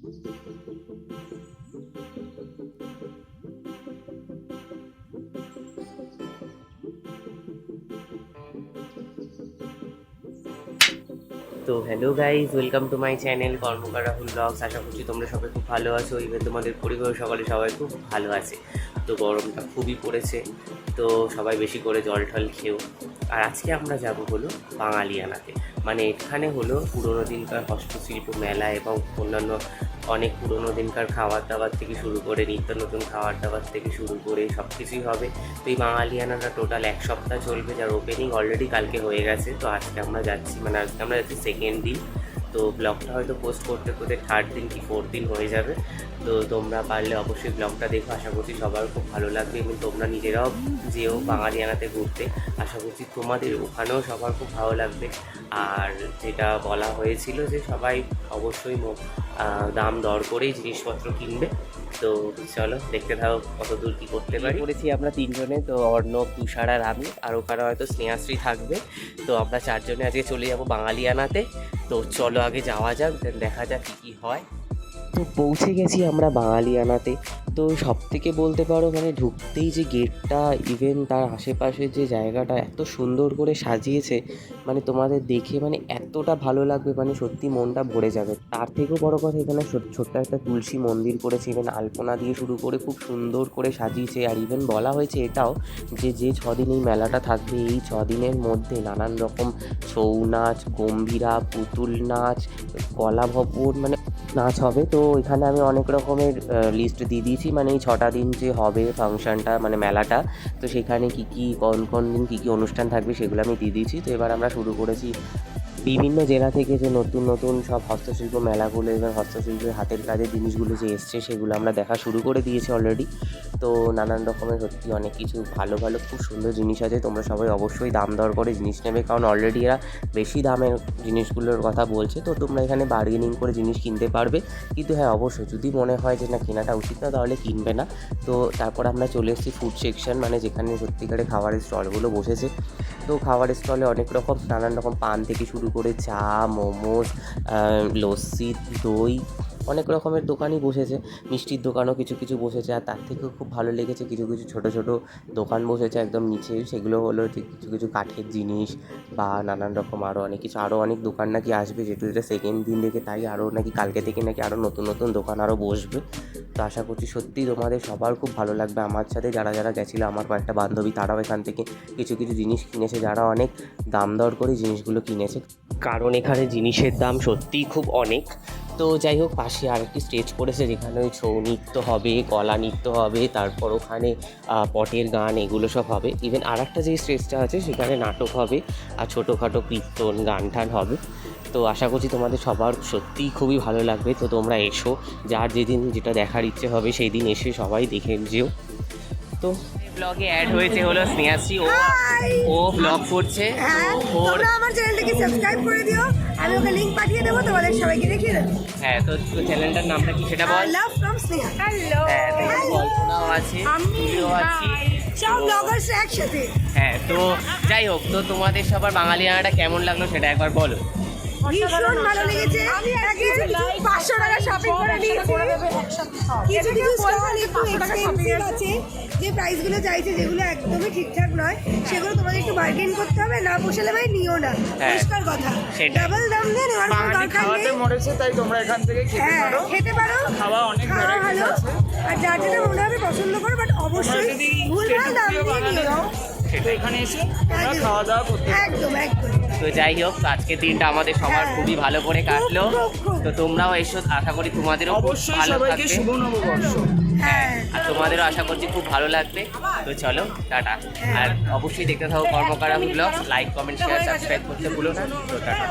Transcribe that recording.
তো hello guys welcome to my channel Karmakar Rahul vlogs আশা করছি তোমরা সবাই খুব ভালো আছো ইভেন তোমাদের পরিবার সকালে সবাই খুব ভালো আছে। তো গরমটা খুবই পড়েছে, তো সবাই বেশি করে জল টল খেয়েও আর আজকে আমরা যাব হলো বাঙালিয়ানাতে। মানে এখানে হলো পুরোনো দিনকার হস্তশিল্প মেলা এবং অন্যান্য অনেক পুরোনো দিনকার খাবার দাবার থেকে শুরু করে নিত্য নতুন খাবার দাবার থেকে শুরু করে সব কিছুই হবে। তো এই বাঙালিয়ানাটা টোটাল এক সপ্তাহ চলবে, যার ওপেনিং অলরেডি কালকে হয়ে গেছে। তো আজকে আমরা যাচ্ছি মানে আজকে আমরা যাচ্ছি সেকেন্ড দিন। তো ব্লগটা হয়তো পোস্ট করতে করতে থার্ড দিন কি ফোর্থ দিন হয়ে যাবে। তো তোমরা পারলে অবশ্যই ব্লগটা দেখো আশা করছি সবার খুব ভালো লাগবে এবং তোমরা নিজেরাও যেও বাঙালিয়ানাতে ঘুরতে। আশা করছি তোমাদের ওখানেও সবার খুব ভালো লাগবে। আর যেটা বলা হয়েছিল যে সবাই অবশ্যই দাম দর করেই জিনিসপত্র কিনবে। তো চলো দেখতে থাকো কত দূর কী করতে পারি। করেছি আমরা তিনজনে তো অর্ণব তুষার আর আমি। আর ওখানে হয়তো স্নেহাশ্রী থাকবে। তো আমরা চারজনে আজকে চলে যাব বাঙালিয়ানাতে। তো চলো আগে যাওয়া যাক দেখা যাক কী কী হয়। তো পৌঁছে গেছি আমরা বাঙালিয়ানাতে। তো সব থেকে বলতে পারো মানে ঢুকতেই যে গেটটা ইভেন তার আশেপাশে যে জায়গাটা এত সুন্দর করে সাজিয়েছে মানে তোমাদের দেখে মানে এতটা ভালো লাগবে মানে সত্যি মনটা ভরে যাবে। তার থেকেও বড় কথা, এখানে ছোট- ছোট্ট একটা তুলসী মন্দির করেছে ইভেন আলপনা দিয়ে শুরু করে খুব সুন্দর করে সাজিয়েছে, আর ইভেন বলা হয়েছে এটাও যে যে ছদিন এই মেলাটা থাকবে, এই ছদিনের মধ্যে নানান রকম ছৌ নাচ, গম্ভীরা, পুতুল নাচ কলা ভবন মানে নাচ হবে। তো এখানে আমি অনেক রকমের লিস্ট দিয়ে দিয়েছি। মানে এই ছটা দিন যে হবে ফাংশনটা মানে মেলাটা, তো সেখানে কি কি, কোন কোন দিন কী কী অনুষ্ঠান থাকবে সেগুলো আমি দিয়ে দিয়েছি। তো এবার আমরা শুরু করেছি বিভিন্ন জেলা থেকে যে নতুন নতুন সব হস্তশিল্প মেলাগুলো এবং হস্তশিল্পের হাতের কাজের জিনিসগুলো যে এসছে, সেগুলো আমরা দেখা শুরু করে দিয়েছি অলরেডি তো নানান রকমের সত্যি অনেক কিছু ভালো ভালো, খুব সুন্দর জিনিস আছে। তোমরা সবাই অবশ্যই দাম দর করে জিনিস নেবে, কারণ অলরেডি এরা বেশি দামের জিনিসগুলোর কথা বলছে। তো তোমরা এখানে বার্গেনিং করে জিনিস কিনতে পারবে। কিন্তু হ্যাঁ অবশ্যই যদি মনে হয় যে না, কেনাটা উচিত না, তাহলে কিনবে না। তো তারপর আমরা চলে এসেছি ফুড সেকশন মানে যেখানে সত্যিকারে খাবারের স্টলগুলো বসেছে। তো খাবারের স্টলে অনেক রকম নানান রকম পান থেকে শুরু করে চা, মোমোস লস্যি, দই অনেক রকমের দোকানই বসেছে, মিষ্টির দোকানও কিছু কিছু বসেছে, আর তার থেকেও খুব ভালো লেগেছে কিছু কিছু ছোট ছোট দোকান বসেছে একদম নিচে, সেগুলো হলো যে কিছু কিছু কাঠের জিনিস বা নানান রকম আরও অনেক কিছু আরও অনেক দোকান নাকি আসবে, যেহেতু এটা সেকেন্ড দিন থেকে তাই আরও নাকি কালকে থেকে নাকি আরও নতুন নতুন দোকান আরও বসবে। তো আশা করছি সত্যিই তোমাদের সবার খুব ভালো লাগবে, আমার সাথে যারা যারা গেছিল, আমার কয়েকটা বান্ধবী তারাও এখান থেকে কিছু কিছু জিনিস কিনেছে, যারা অনেক দাম দর করে জিনিসগুলো কিনেছে। কারণ এখানে জিনিসের দাম সত্যিই খুব অনেক তো যাই হোক, পাশে আরেকটি স্টেজ করেছে যেখানে ওই ছৌ নৃত্য হবে, কলা নৃত্য হবে, তারপর ওখানে পটের গান, এগুলো সব হবে। ইভেন আর একটা যে স্টেজটা আছে সেখানে নাটক হবে আর ছোটোখাটো কীর্তন গান টান হবে। তো আশা করছি তোমাদের সবার সত্যিই খুবই ভালো লাগবে। তো তোমরা এসো, যার যেদিন যেটা দেখার ইচ্ছে হবে সেই দিন এসে সবাই দেখে যেও। তো ব্লগে অ্যাড হয়েছে হলো স্নেহাশ্রী। ও ও ব্লগ করছে। হ্যাঁ তো তোমরা আমার চ্যানেলটাকে সাবস্ক্রাইব করে দিও। আমি ওকে লিংক পাঠিয়ে দেবো তোমাদের সবাইকে দেখিয়ে দেবো। হ্যাঁ তো চ্যানেলটার নামটা কি সেটা বল। লাভ ফ্রম স্নেহা হ্যালো হ্যাঁ কল্পনাও আছে তুমিও আছি। সব ব্লগার্স একসাথে। হ্যাঁ তো যাই হোক তো তোমাদের সবার বাঙালিয়ানাটা কেমন লাগল সেটা একবার বলো। ভীষণ ভালো লেগেছে। পাঁচশো টাকা শপিং করে নিয়েছি। কিছু কিছু স্টল একটু এক্সপেন্সিভ আছে যে প্রাইসগুলো চাইছে যেগুলো একদমই ঠিকঠাক নয় সেগুলো তোমাদের একটু বার্গেন করতে হবে না পোষালে ভাই নিও না। হ্যাঁ, পরিষ্কার কথা। ডাবল দাম দিয়ে নেওয়ার কোনো দরকার নেই মরেছে তাই তোমরা এখান থেকে খেতে হ্যাঁ পারো। খেতে পারো। খাওয়া অনেক খাওয়া ভালো। আর যার যেটা মনে হবে পছন্দ করো বাট অবশ্যই ভুলভাল দাম দিয়ে নিও। তো এখানে এসে আমরা খাওয়া দাওয়া করতে একদম একদম তো যাই হোক আজকে দিনটা আমাদের সবার হ্যাঁ। খুবই ভালো করে কাটলো। তো তোমরাও এসো আশা করি তোমাদেরও অবশ্যই ভালো সবাইকে থাকবে। শুভ নববর্ষ। হ্যাঁ। আর তোমাদেরও আশা করছি খুব ভালো লাগবে। তো চলো টাটা। আর অবশ্যই দেখতে থাকো কর্মকারা vlog. Like comment share subscribe করতে ভুলো না। তো টাটা।